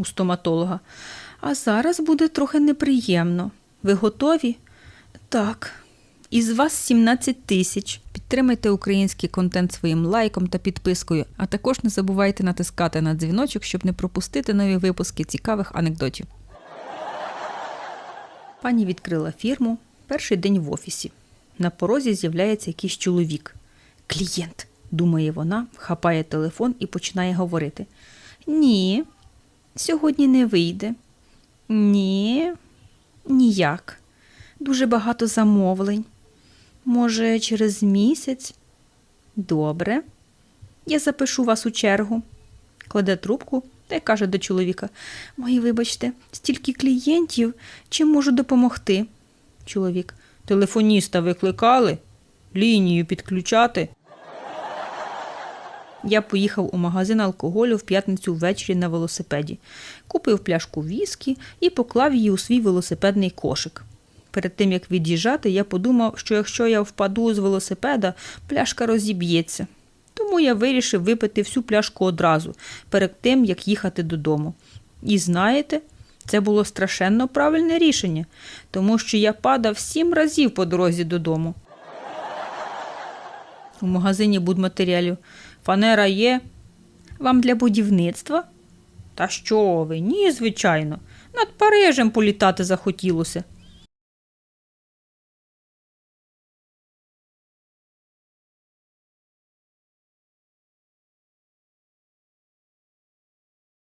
у стоматолога. А зараз буде трохи неприємно. Ви готові? Так. Із вас 17 тисяч. Підтримайте український контент своїм лайком та підпискою, а також не забувайте натискати на дзвіночок, щоб не пропустити нові випуски цікавих анекдотів. Пані відкрила фірму. Перший день в офісі. На порозі з'являється якийсь чоловік. Клієнт, думає вона, хапає телефон і починає говорити. Ні, сьогодні не вийде. Ні, ніяк. Дуже багато замовлень. Може, через місяць? Добре. Я запишу вас у чергу. Кладе трубку та й каже до чоловіка: Мої, вибачте, стільки клієнтів, чим можу допомогти? Чоловік. Телефоніста викликали? Лінію підключати. Я поїхав у магазин алкоголю в п'ятницю ввечері на велосипеді, купив пляшку віскі і поклав її у свій велосипедний кошик. Перед тим як від'їжджати, я подумав, що якщо я впаду з велосипеда, пляшка розіб'ється. Тому я вирішив випити всю пляшку одразу, перед тим як їхати додому. І знаєте, це було страшенно правильне рішення, тому що я падав сім разів по дорозі додому. У магазині будматеріалів. Фанера є. Вам для будівництва? Та що ви? Ні, звичайно. Над Парижем політати захотілося.